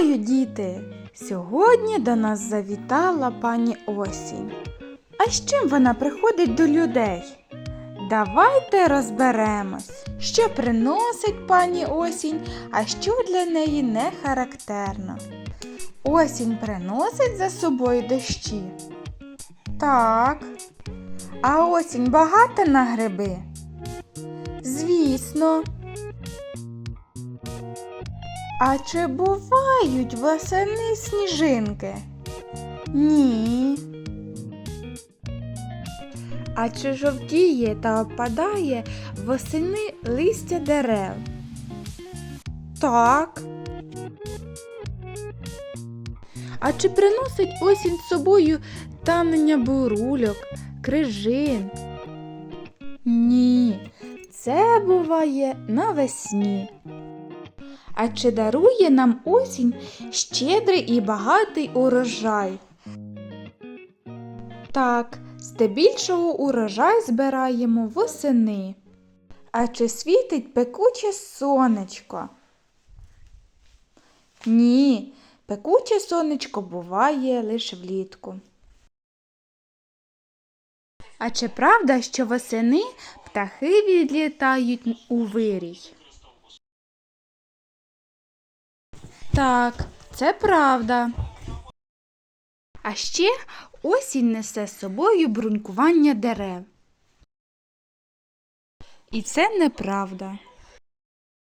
Діти, сьогодні до нас завітала пані осінь. А з чим вона приходить до людей? Давайте розберемось, що приносить пані осінь, а що для неї не характерно. Осінь приносить за собою дощі. Так. А осінь багата на гриби? Звісно. А чи бувають восени сніжинки? Ні. А чи жовтіє та опадає восени листя дерев? Так. А чи приносить осінь з собою танення бурульок, крижин? Ні, це буває навесні. А чи дарує нам осінь щедрий і багатий урожай? Так, здебільшого урожай збираємо восени. А чи світить пекуче сонечко? Ні, пекуче сонечко буває лише влітку. А чи правда, що восени птахи відлітають у вирій? Так, це правда. А ще осінь несе з собою брунькування дерев. І це неправда.